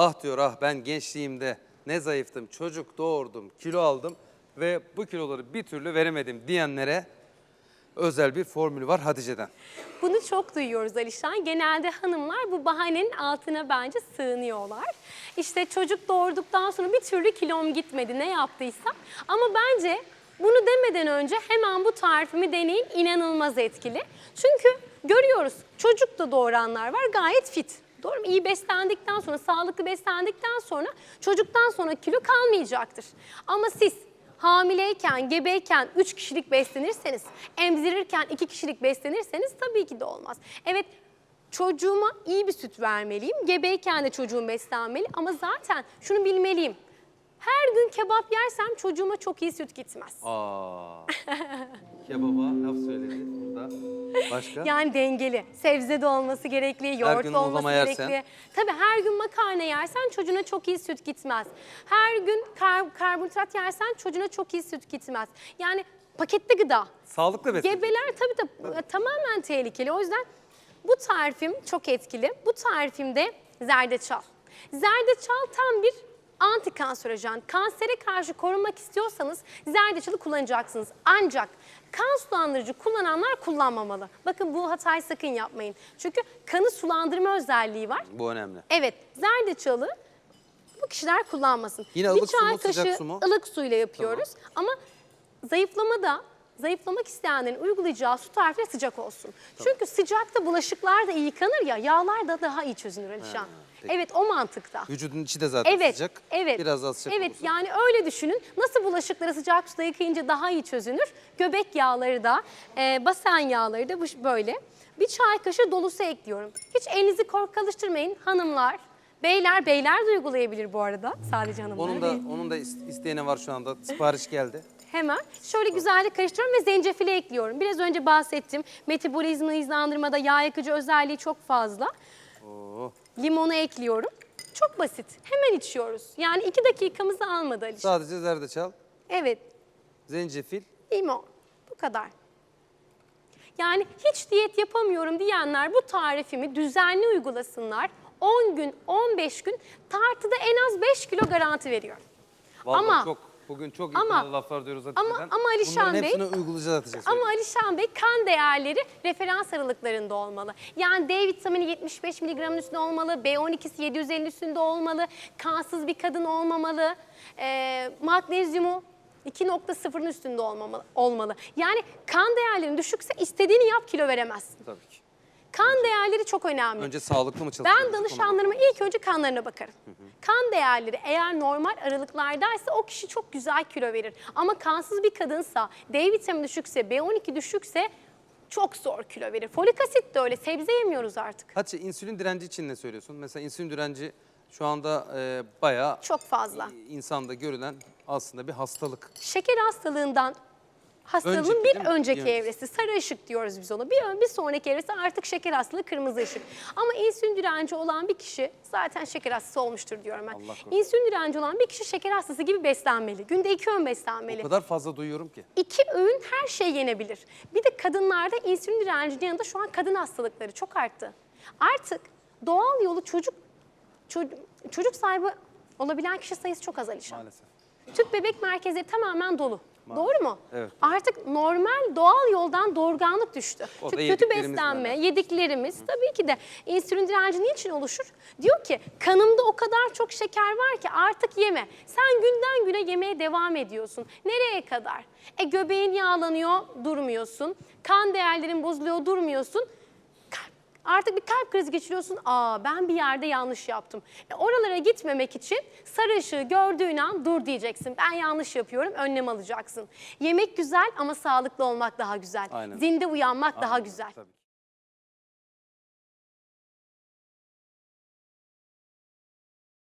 Ah diyor ah ben gençliğimde ne zayıftım, çocuk doğurdum, kilo aldım ve bu kiloları bir türlü veremedim diyenlere özel bir formülü var Hatice'den. Bunu çok duyuyoruz Alişan. Genelde hanımlar bu bahanenin altına bence sığınıyorlar. İşte çocuk doğurduktan sonra bir türlü kilom gitmedi ne yaptıysam. Ama bence bunu demeden önce hemen bu tarifimi deneyin inanılmaz etkili. Çünkü görüyoruz çocuk da doğuranlar var gayet fit. Doğru mu? İyi beslendikten sonra, sağlıklı beslendikten sonra çocuktan sonra kilo kalmayacaktır. Ama siz hamileyken, gebeyken 3 kişilik beslenirseniz, emzirirken 2 kişilik beslenirseniz tabii ki de olmaz. Evet çocuğuma iyi bir süt vermeliyim, gebeyken de çocuğum beslenmeli ama zaten şunu bilmeliyim. Her gün kebap yersem çocuğuma çok iyi süt gitmez. Aa. Kebaba laf söyledi burada. Başka? Yani dengeli. Sebze de olması gerekli, yoğurt gün olması muzlama yersen. gerekli. Tabii her gün makarna yersen çocuğuna çok iyi süt gitmez. Her gün kar- karbonhidrat yersen çocuğuna çok iyi süt gitmez. Yani paketli gıda. Sağlıklı besin. Gebeler tabii tabii tamamen tehlikeli. O yüzden bu tarifim çok etkili. Bu tarifimde zerdeçal. Zerdeçal tam bir antikanserojen. Kansere karşı korunmak istiyorsanız zerdeçalı kullanacaksınız. Ancak kan sulandırıcı kullananlar kullanmamalı. Bakın bu hatayı sakın yapmayın. Çünkü kanı sulandırma özelliği var. Bu önemli. Evet, zerdeçalı bu kişiler kullanmasın. Yine bir ılık su çay mu, sıcak kaşığı su mu? ılık suyla yapıyoruz. Ama zayıflamada zayıflamak isteyenlerin uygulayacağı su tarifi sıcak olsun. Çünkü sıcakta bulaşıklar da iyi yıkanır ya, yağlar da daha iyi çözünür Alişan. peki. Evet, o mantıkta. Vücudun içi de zaten Evet, sıcak. evet. Biraz az sıcak Evet, olursa. yani öyle düşünün. Nasıl bulaşıkları sıcak suda yıkayınca daha iyi çözünür. Göbek yağları da, e, basen yağları da bu- böyle. Bir çay kaşığı dolusu ekliyorum. Hiç elinizi korku alıştırmayın hanımlar. Beyler, beyler de uygulayabilir bu arada. Sadece hanımlar Onun da onun da is- isteyene var şu anda. Sipariş geldi. Hemen şöyle güzelce karıştırıyorum ve zencefili ekliyorum. Biraz önce bahsettim. Metabolizmayı hızlandırmada yağ yakıcı özelliği çok fazla. Oo. Limonu ekliyorum. Çok basit. Hemen içiyoruz. Yani iki dakikamızı almadı Aliş. Sadece zerdeçal, Evet, zencefil. limon. Bu kadar. Yani hiç diyet yapamıyorum diyenler bu tarifimi düzenli uygulasınlar. 10 gün, 15 gün tartıda en az 5 kilo garanti veriyorum. Vallahi Ama- çok bugün çok ama- iddialı laflar diyoruz ama- Hatice'den. ama Alişan Bunların Bey- hepsini uygulayacağız Hatice. Ama. Alişan Bey kan değerleri referans aralıklarında olmalı. Yani D vitamini 75 mg'ın üstünde olmalı, B12'si 750 üstünde olmalı, kansız bir kadın olmamalı, e, magnezyumu 2.0'ın üstünde olmamalı, olmalı. Yani kan değerlerin düşükse istediğini yap kilo veremezsin. Tabii ki. Kan değerleri çok önemli. Önce sağlıklı mı çalışıyoruz? Ben danışanlarıma ilk önce kanlarına bakarım. Kan değerleri eğer normal aralıklardaysa o kişi çok güzel kilo verir. Ama kansız bir kadınsa, D vitamini düşükse, B12 düşükse çok zor kilo verir. Folik asit de öyle. Sebze yemiyoruz artık. Hatice insülin direnci için ne söylüyorsun? Mesela insülin direnci şu anda e, bayağı Çok fazla. insanda görülen aslında bir hastalık. Şeker hastalığından hastalığın Önceki, bir önceki Bir evresi sarı ışık diyoruz biz ona. Bir, bir sonraki evresi artık şeker hastalığı kırmızı ışık. Ama insülin direnci olan bir kişi zaten şeker hastası olmuştur diyorum ben. İnsülin direnci olan bir kişi şeker hastası gibi beslenmeli. Günde iki öğün beslenmeli. O kadar fazla duyuyorum ki. İki öğün her şey yenebilir. Bir de kadınlarda insülin direncinin yanında şu an kadın hastalıkları çok arttı. Artık doğal yolu çocuk çocuk, çocuk sahibi olabilen kişi sayısı çok az Alişan. Maalesef. Tüp bebek merkezleri tamamen dolu. Doğru mu? Evet. Artık normal doğal yoldan doğurganlık düştü. O Çünkü kötü beslenme, böyle. yediklerimiz tabii ki de insülin direnci niçin oluşur? Diyor ki kanımda o kadar çok şeker var ki artık yeme. Sen günden güne yemeye devam ediyorsun. Nereye kadar? E göbeğin yağlanıyor, durmuyorsun. Kan değerlerin bozuluyor, durmuyorsun. Artık bir kalp krizi geçiriyorsun. Aa ben bir yerde yanlış yaptım. E, oralara gitmemek için sarı ışığı gördüğün an dur diyeceksin. Ben yanlış yapıyorum, önlem alacaksın. Yemek güzel ama sağlıklı olmak daha güzel. Aynen. Zinde uyanmak daha güzel. Tabii.